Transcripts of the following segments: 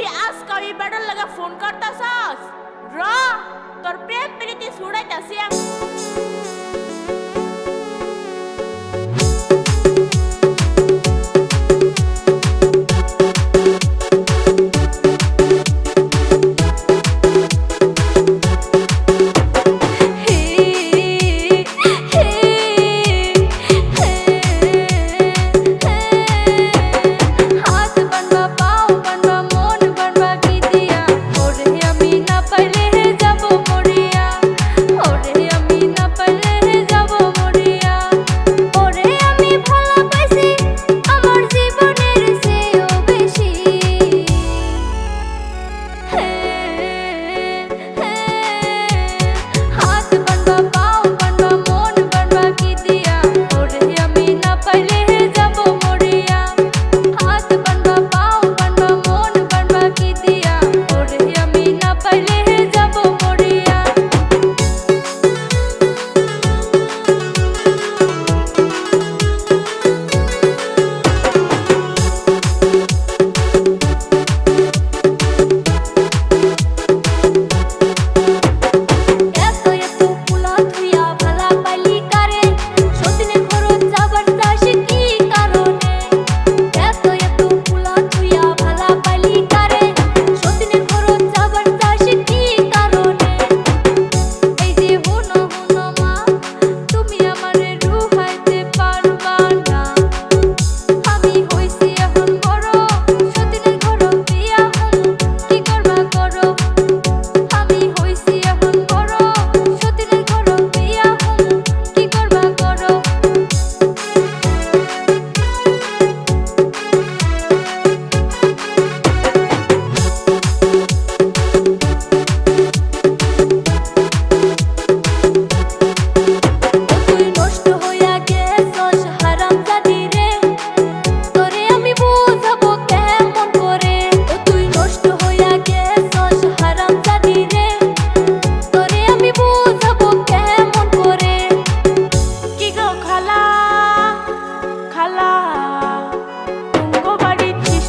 তুই আজকাল এই বেটার লাগা ফোন করতাছস? র তোর প্রেম প্রীতি ছুড়াইতাছি আমি।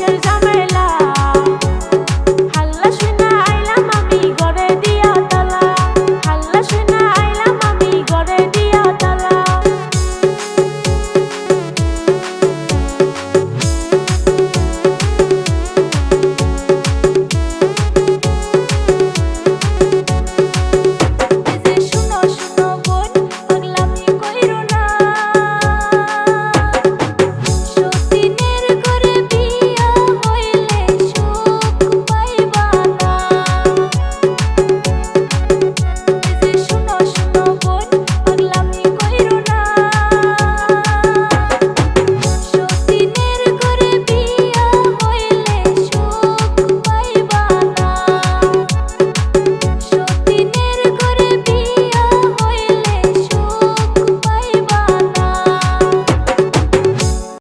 গাছের জামে